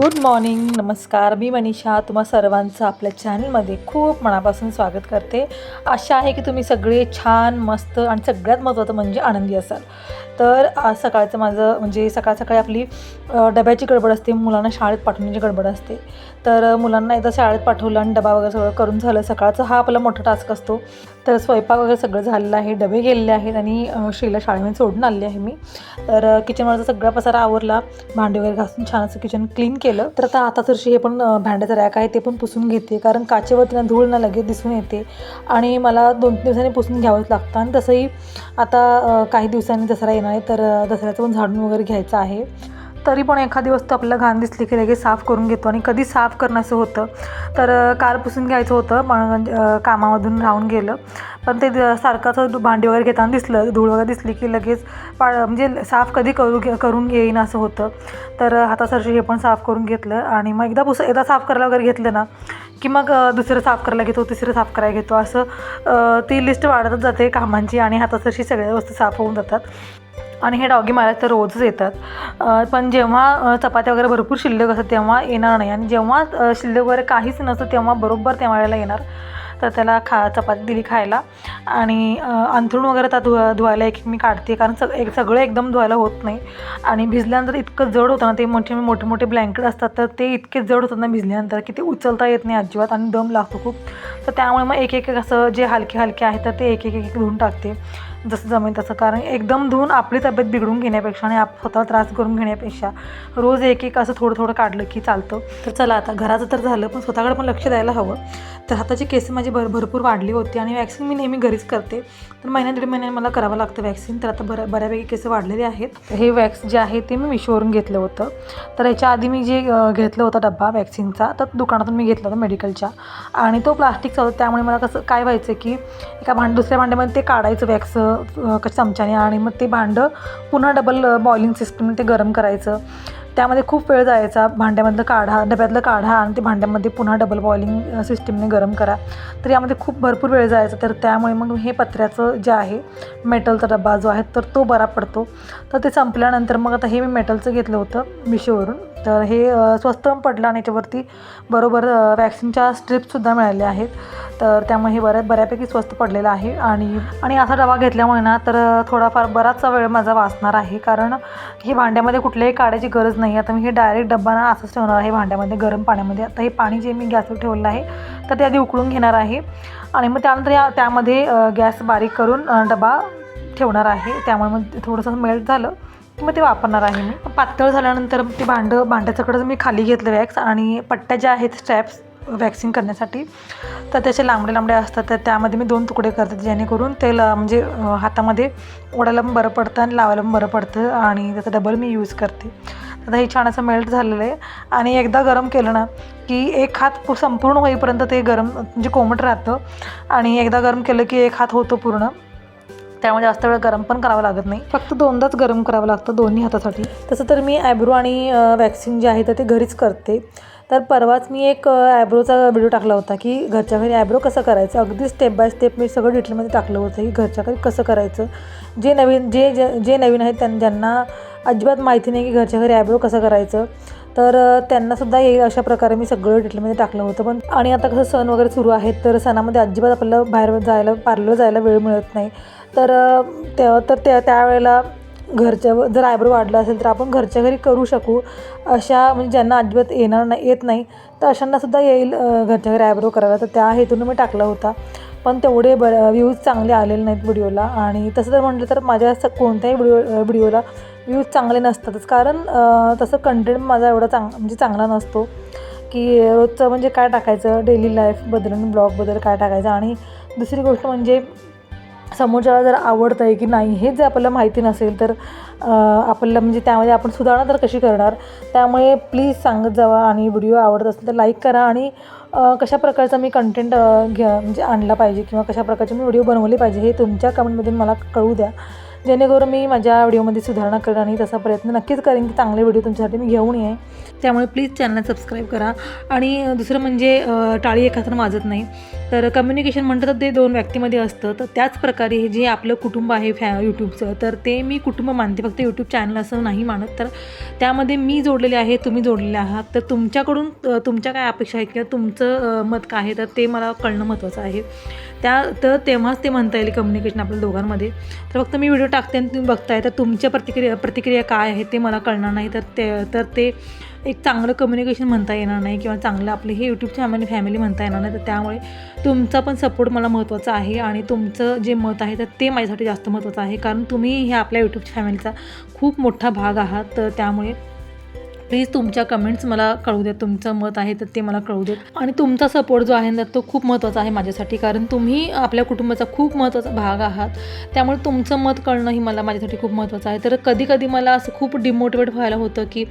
Good morning नमस्कार. मी मनीषा. तुम्हा सर्वांचं आपल्या चॅनलमध्ये खूप मनापासून स्वागत करते. आशा आहे की तुम्ही सगळे छान मस्त आणि सगळ्यात महत्त्वाचं म्हणजे आनंदी असाल. तर आज सकाळचं माझं म्हणजे सकाळ सकाळी आपली डब्याची गडबड असते मुलांना शाळेत पाठवण्याची गडबड असते. तर मुलांना एकदा शाळेत पाठवलं आणि डबा वगैरे सगळं करून झालं. सकाळचा हा आपला मोठा टास्क असतो. तर स्वयंपाक वगैरे सगळं झालेलं आहे डबे गेलेले आहेत आणि श्रीला शाळेमध्ये सोडून आलेली आहे मी. तर अ, किचनवरचा सगळा पसारा आवरला भांडे वगैरे घासून छान असं किचन क्लीन केलं. तर आता आता थरशी हे पण भांड्याचं रॅक आहे ते पण पुसून घेते. कारण काचेवरती ना धूळ ना लगेच दिसून येते. आणि मला दोन तीन दिवसांनी पुसून घ्यावंच लागतं. आणि तसंही आता काही दिवसांनी दसरा येणार आहे तर दसऱ्याचं पण झाडून वगैरे घ्यायचं आहे. तरी पण एखादी वस्तू आपल्याला घाण दिसली की लगेच साफ करून घेतो आणि कधी साफ करणं असं होतं. तर काल पुसून घ्यायचं होतं पण म्हणजे, कामामधून राहून गेलं. पण ते द- भांडी वगैरे घेताना दिसलं धूळ वगैरे दिसली की लगेच पा म्हणजे साफ कधी करू घे- करून येईन असं होतं. तर हातासरशी हे पण साफ करून घेतलं आणि मग एकदा पुस एकदा साफ करायला वगैरे घेतलं ना की मग दुसरं साफ करायला घेतो तिसरं साफ करायला घेतो असं ती लिस्ट वाढतच जाते कामांची आणि हातासरशी सगळ्या वस्तू साफ होऊन जातात. आणि हे डॉगी मारायला तर रोजच येतात. पण जेव्हा चपात्या वगैरे भरपूर शिल्लक असतात तेव्हा येणार नाही. आणि जेव्हा शिल्लक वगैरे काहीच नसतं तेव्हा बरोबर त्या वेळेला येणार. तर त्याला खा चपाती दिली खायला. आणि अंथरूण वगैरे त्या धु धुवायला एक एक मी काढते. कारण सग एक सगळं एकदम धुवायला होत नाही. आणि भिजल्यानंतर इतकं जड होतं ना ते मोठे मोठे मोठे ब्लँकेट असतात तर ते इतके जड होतात ना भिजल्यानंतर की ते उचलता येत नाही अजिबात आणि दम लागतो खूप. तर त्यामुळे मग एक एक असं जे हलके हलके आहे तर ते एक एक एक धुवून टाकते. जसं जमेल तसं. कारण एकदम धुवून आपली तब्येत बिघडून घेण्यापेक्षा आणि आप स्वतः त्रास करून घेण्यापेक्षा रोज एक एक असं थोडं थोडं काढलं की चालतं. तर चला आता घराचं तर झालं पण स्वतःकडे पण लक्ष द्यायला हवं. तर हाताची केस माझी भर भरपूर वाढली होती आणि वॅक्सिन मी नेहमी घरीच करते. तर महिन्या दीड महिन्याने मला करावं लागतं वॅक्सिन तर आता बऱ्या बऱ्यापैकी केस वाढलेले आहेत. हे वॅक्स जे आहे ते मी मिशोवरून घेतलं होतं. तर याच्या आधी मी जे घेतलं होता डब्बा वॅक्सिनचा तर दुकानातून मी घेतला होता मेडिकलच्या आणि तो प्लास्टिकचा होता त्यामुळे मला कसं काय व्हायचं की एका भांड दुसऱ्या भांड्यामध्ये ते काढायचं वॅक्स कसं चमच्याने आणि मग ते भांडं पुन्हा डबल बॉइलिंग सिस्टमने ते गरम करायचं. त्यामध्ये खूप वेळ जायचा. भांड्यामधलं काढा डब्यातलं काढा आणि ते भांड्यामध्ये पुन्हा डबल बॉइलिंग सिस्टीमने गरम करा. तर यामध्ये खूप भरपूर वेळ जायचा. तर त्यामुळे मग हे पत्र्याचं जे आहे मेटलचा डबा जो आहे तर तो बरा पडतो. तर ते संपल्यानंतर मग आता हे मी मेटलचं घेतलं होतं मिशोवरून. तर हे स्वस्त पडलं आणि याच्यावरती बरोबर वॅक्सिनच्या स्ट्रिप्ससुद्धा मिळाल्या आहेत. तर त्यामुळे हे बऱ्या बऱ्यापैकी स्वस्त पडलेलं आहे. आणि आणि असा डबा घेतल्यामुळे ना तर थोडाफार बराचसा वेळ माझा वाचणार आहे. कारण हे भांड्यामध्ये कुठल्याही काढायची गरज नाही. आता मी हे डायरेक्ट डब्बा ना असंच ठेवणार आहे भांड्यामध्ये गरम पाण्यामध्ये. आता हे पाणी जे मी गॅसवर ठेवलं आहे तर ते आधी उकळून घेणार आहे. आणि मग त्यानंतर या त्यामध्ये गॅस बारीक करून डबा ठेवणार आहे. त्यामुळे मग ते थोडंसं मेल्ट झालं. मग ते वापरणार आहे मी. पातळ झाल्यानंतर ते भांडं भांड्याच्याकडं मी खाली घेतलं वॅक्स आणि पट्ट्या ज्या आहेत स्ट्रॅप्स वॅक्सिंग करण्यासाठी तर त्याचे लांबडे लांबडे असतात. तर त्यामध्ये मी दोन तुकडे करते जेणेकरून ते म्हणजे हातामध्ये ओढायला पण बरं पडतं आणि लावायला पण बरं पडतं आणि त्याचा डबल मी यूज करते. आता हे छान असं मेल्ट झालेलं आहे. आणि एकदा गरम केलं ना की एक हात संपूर्ण होईपर्यंत ते गरम म्हणजे कोमट राहतं. आणि एकदा गरम केलं की एक हात होतो पूर्ण. त्यामुळे जास्त वेळ गरम पण करावं लागत नाही. फक्त दोनदाच गरम करावं लागतं दोन्ही हातासाठी. तसं तर मी ॲब्रो आणि वॅक्सिन जे आहे तर ते घरीच करते. तर परवाच मी एक ॲब्रोचा व्हिडिओ टाकला होता की घरच्या घरी ॲब्रो कसं करायचं? अगदी स्टेप बाय स्टेप मी सगळं डिटेलमध्ये टाकलं होतं की घरच्या घरी कसं करायचं? जे नवीन जे जे जे नवीन आहेत त्यां ज्यांना अजिबात माहिती नाही की घरच्या घरी ॲब्रो कसं करायचं? तर त्यांनासुद्धा येईल अशा प्रकारे मी सगळं डिटेलमध्ये टाकलं होतं. पण आणि आता कसं सण वगैरे सुरू आहेत तर सणामध्ये अजिबात आपल्याला बाहेर जायला पार्लर जायला वेळ मिळत नाही. तर त्या तर त्या त्यावेळेला घरच्या जर आयब्रो वाढला असेल तर आपण घरच्या घरी करू शकू. अशा म्हणजे ज्यांना अजिबात येणार नाही येत नाही तर अशांनासुद्धा येईल घरच्या घरी आयब्रो करायला. तर त्या हेतून मी टाकला होता. पण तेवढे ब व्ह्यूज चांगले आलेले नाहीत व्हिडिओला आणि तसं जर म्हटलं तर माझ्या असं कोणत्याही व्हिडिओ व्हिडिओला व्ह्यूज चांगले नसतातच. कारण तसं कंटेंट माझा एवढा चांग म्हणजे चांगला नसतो. की रोजचं म्हणजे काय टाकायचं? डेली लाईफबद्दल आणि ब्लॉगबद्दल काय टाकायचं? आणि दुसरी गोष्ट म्हणजे समोरच्याला जर आवडतं आहे की नाही हे जर आपल्याला माहिती नसेल तर आपल्याला म्हणजे त्यामध्ये आपण सुधारणा तर कशी करणार? त्यामुळे प्लीज सांगत जावा. आणि व्हिडिओ आवडत असेल तर लाईक करा. आणि कशा प्रकारचा मी कंटेंट घ्या म्हणजे आणला पाहिजे किंवा कशा प्रकारचे मी व्हिडिओ बनवले पाहिजे हे तुमच्या कमेंटमधून मला कळू द्या. जेणेकरून मी माझ्या व्हिडिओमध्ये सुधारणा करेन आणि तसा प्रयत्न नक्कीच करेन की चांगले व्हिडिओ तुमच्यासाठी मी घेऊन येईन. त्यामुळे प्लीज चॅनल सबस्क्राईब करा. आणि दुसरं म्हणजे टाळी एका हातानं वाजत नाही. तर कम्युनिकेशन म्हणतं तर ते दोन व्यक्तीमध्ये असतं. तर त्याच प्रकारे हे जे आपलं कुटुंब आहे फॅ यूट्यूबचं तर ते मी कुटुंब मानते. फक्त यूट्यूब चॅनल असं नाही मानत. तर त्यामध्ये मी जोडलेले आहे तुम्ही जोडलेले आहात. तर तुमच्याकडून तुमच्या काय अपेक्षा आहेत किंवा तुमचं मत काय आहे? तर ते मला कळणं महत्त्वाचं आहे. त्या तर तेव्हाच ते म्हणता येईल कम्युनिकेशन आपल्या दोघांमध्ये. तर फक्त मी व्हिडिओ टाकते आणि तुम्ही बघताय. तर तुमच्या प्रतिक्रिया प्रतिक्रिया काय आहे ते मला कळणार नाही. तर ते तर ते एक चांगलं कम्युनिकेशन म्हणता येणार नाही किंवा चांगलं आपले हे यूट्यूब चॅनल फॅमिली म्हणता येणार नाही. तर त्यामुळे तुमचा पण सपोर्ट मला महत्त्वाचा आहे आणि तुमचं जे मत आहे तर ते माझ्यासाठी जास्त महत्त्वाचं आहे. कारण तुम्ही हे आपल्या यूट्यूब फॅमिलीचा खूप मोठा भाग आहात. तर त्यामुळे प्लीज तुमच्या कमेंट्स मला कळू देत. तुमचं मत आहे तर ते मला कळू देत. आणि तुमचा सपोर्ट जो आहे ना तो खूप महत्त्वाचा आहे माझ्यासाठी. कारण तुम्ही आपल्या कुटुंबाचा खूप महत्त्वाचा भाग आहात. त्यामुळे तुमचं मत कळणं ही मला माझ्यासाठी खूप महत्त्वाचं आहे. तर कधी कधी मला असं खूप डिमोटिवेट व्हायला होतं की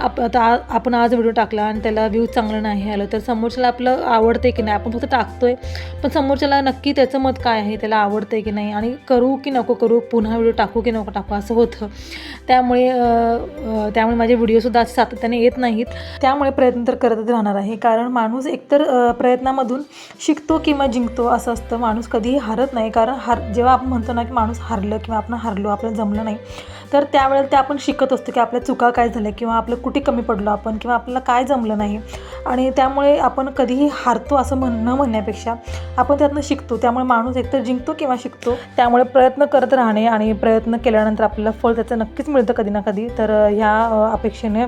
आप आता आपण आज व्हिडिओ टाकला आणि त्याला व्ह्यू चांगलं नाही आलं. तर समोरच्याला आपलं आवडते की नाही? आपण फक्त टाकतो आहे पण समोरच्याला नक्की त्याचं मत काय आहे? त्याला आवडते की नाही? आणि करू की नको करू? पुन्हा व्हिडिओ टाकू की नको टाकू? असं होतं. त्यामुळे त्यामुळे माझे व्हिडिओसुद्धा असे सातत्याने येत नाहीत. त्यामुळे प्रयत्न तर करतच राहणार आहे. कारण माणूस एकतर प्रयत्नामधून शिकतो किंवा जिंकतो असं असतं. माणूस कधीही हारत नाही. कारण हार जेव्हा आपण म्हणतो ना की माणूस हारलं किंवा आपण हारलो आपल्याला जमलं नाही तर त्यावेळेला ते आपण शिकत असतो की आपल्या चुका काय झाल्या किंवा आपलं कुठे कमी पडलो आपण किंवा आपल्याला काय जमलं नाही. आणि त्यामुळे आपण कधीही हारतो असं म्हण न म्हणण्यापेक्षा आपण त्यातनं शिकतो. त्यामुळे माणूस एकतर जिंकतो किंवा शिकतो. त्यामुळे प्रयत्न करत राहणे आणि प्रयत्न केल्यानंतर आपल्याला फळ त्याचं नक्कीच मिळतं कधी ना कधी. तर ह्या अपेक्षेने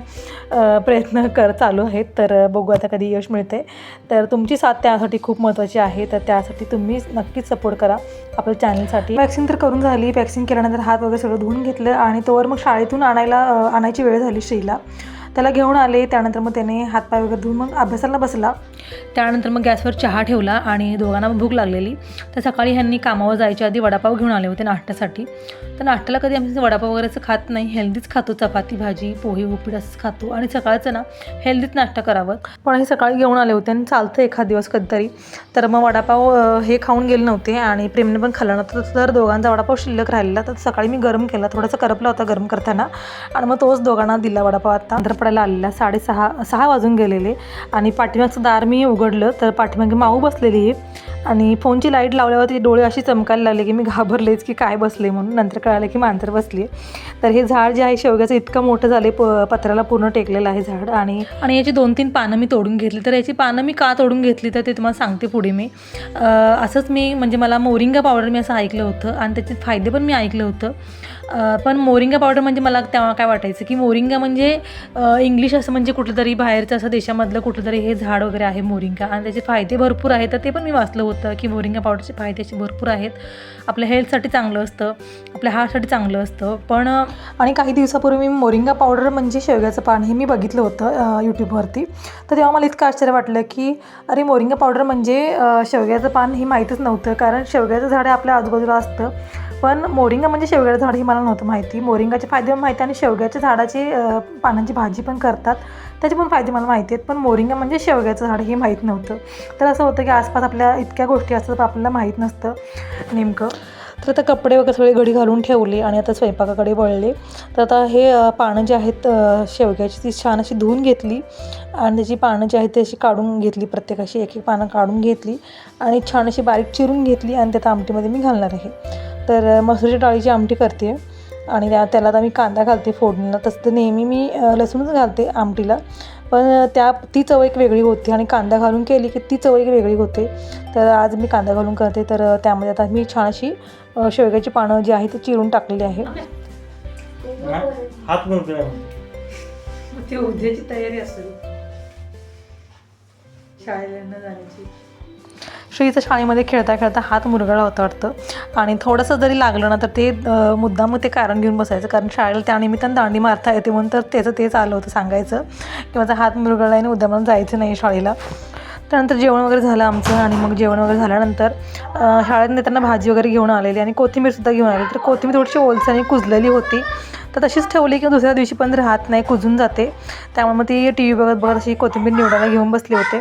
प्रयत्न कर चालू आहेत. तर बघू आता कधी यश मिळते तर तुमची साथ त्यासाठी खूप महत्त्वाची आहे. तर त्यासाठी तुम्ही नक्कीच सपोर्ट करा. आपल्या चॅनलसाठी वॅक्सिन तर करून झाली. वॅक्सिन केल्यानंतर हात वगैरे सगळं धुवून घेतलं आणि आणि तोवर मग शाळेतून आणायला आणायची वेळ झाली श्रीला. त्याला घेऊन आले त्यानंतर मग त्याने हातपाय वगैरे धुवून मग अभ्यासाला बसला. त्यानंतर मग गॅसवर चहा ठेवला आणि दोघांना भूक लागलेली. तर सकाळी ह्यांनी कामावर जायच्या आधी वडापाव घेऊन आले होते नाश्त्यासाठी. तर नाश्त्याला कधी आम्ही वडापाव वगैरेचं खात नाही हेल्दीच खातो चपाती भाजी पोहे उपीट असंच खातो आणि सकाळचं ना हेल्दीच नाश्ता करावं. पण हे सकाळी घेऊन आले होते आणि चालतं एखाद दिवस कधीतरी. तर मग वडापाव हे खाऊन गेले नव्हते आणि प्रेमने पण खाल्ला नव्हता. तर दोघांचा वडापाव शिल्लक राहिलेला तर सकाळी मी गरम केला. थोडासा करपला होता गरम करताना. आणि मग तोच दोघांना दिला वडापाव. आता आंध्र पडायला आलेला साडेसहा सहा वाजून गेलेले. आणि पाठीमागचं दार मी मी उघडलं तर पाठीमागे माऊ बसलेली आहे. आणि फोनची लाइट लावल्यावर ती डोळे अशी चमकायला लागले की मी घाबरलेच की काय बसले म्हणून. नंतर कळालं की मांजर बसली तर हे झाड जे आहे शेवग्याचं इतकं मोठं झाले प पत्र्याला पूर्ण टेकलेलं आहे झाड. आणि आणि याची दोन तीन पानं मी तोडून घेतली. तर याची पानं मी का तोडून घेतली तर ते तुम्हाला सांगते पुढे मी. असंच मी म्हणजे मला मोरिंगा पावडर मी असं ऐकलं होतं. आणि त्याचे फायदे पण मी ऐकलं होतं. पण मोरिंगा पावडर म्हणजे मला तेव्हा काय वाटायचं की मोरिंगा म्हणजे इंग्लिश असं म्हणजे कुठलं तरी बाहेरचं असं देशामधलं कुठलं तरी हे झाड वगैरे आहे मोरिंगा. आणि त्याचे फायदे भरपूर आहेत. तर ते पण मी वाचलं होतं की मोरिंगा पावडरचे फायदे असे भरपूर आहेत. आपल्या हेल्थसाठी चांगलं असतं. आपल्या हार्टसाठी चांगलं असतं. पण आणि काही दिवसापूर्वी मी मोरिंगा पावडर म्हणजे शेवग्याचं पान हे मी बघितलं होतं यूट्यूबवरती तर तेव्हा मला इतकं आश्चर्य वाटलं की अरे मोरिंगा पावडर म्हणजे शेवग्याचं पान हे माहीतच नव्हतं. कारण शेवग्याचं झाड आपल्या आजूबाजूला असतं. पण मोरिंगा म्हणजे शेवग्याचं झाड हे मला नव्हतं माहिती. मोरिंगाचे फायदे पण माहिती आणि शेवग्याच्या झाडाची पानांची भाजी पण करतात. त्याचे पण फायदे मला माहिती आहेत पण मोरिंगा म्हणजे शेवग्याचं झाड हे माहीत नव्हतं. तर असं होतं की आसपास आपल्या इतक्या गोष्टी असतात आपल्याला माहीत नसतं नेमकं. तर आता कपडे वगैरे सगळे घडी घालून ठेवले आणि आता स्वयंपाकाकडे वळले. तर आता हे पानं जे आहेत शेवग्याची ती छान अशी धुवून घेतली आणि त्याची पानं जी आहेत ती अशी काढून घेतली प्रत्येकाशी एक एक पानं काढून घेतली आणि छान अशी बारीक चिरून घेतली आणि त्यात आमटीमध्ये मी घालणार आहे. तर मसुरीच्या डाळीची आमटी करते. आणि त्या त्याला आता मी कांदा घालते फोडणीला. तसं तर नेहमी मी लसूणच घालते आमटीला. पण त्या ती चव एक वेगळी होती. आणि कांदा घालून केली की ती चव एक वेगळी होते. तर आज मी कांदा घालून करते. तर त्यामध्ये आता मी छान अशी शेवग्याची पानं जी आहे ती चिरून टाकलेली आहे? हात उद्याची तयारी असेल. शाळेला जाण्याची. श्रीचं शाळेमध्ये खेळता खेळता हात मुरगळा होता वाटतं. आणि थोडंसं जरी लागलं ना तर ते मुद्दाम ते कारण घेऊन बसायचं. कारण शाळेला त्यानिमित्तानं दांडी मारता येते म्हणून तर त्याचं तेच आलं होतं सांगायचं. की माझा हात मुरगळला आणि उद्या मला जायचं नाही शाळेला. त्यानंतर जेवण वगैरे झालं आमचं आणि मग जेवण वगैरे झाल्यानंतर शाळेत नेताना भाजी वगैरे घेऊन आलेली आणि कोथिंबीरसुद्धा घेऊन आली तर कोथिंबीर थोडीशी ओलसर आणि कुजलेली होती. तर तशीच ठेवली की दुसऱ्या दिवशी पण राहत नाही कुजून जाते. त्यामुळे मग ती टी व्ही बघत बघत अशी कोथिंबीर निवडायला घेऊन बसले होते.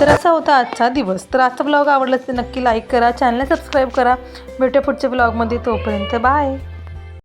तर असा होता आजचा दिवस. तर आजचा ब्लॉग आवडला तर नक्की लाईक करा चॅनलला सबस्क्राईब करा. भेटूया पुढच्या ब्लॉगमध्ये तोपर्यंत. बाय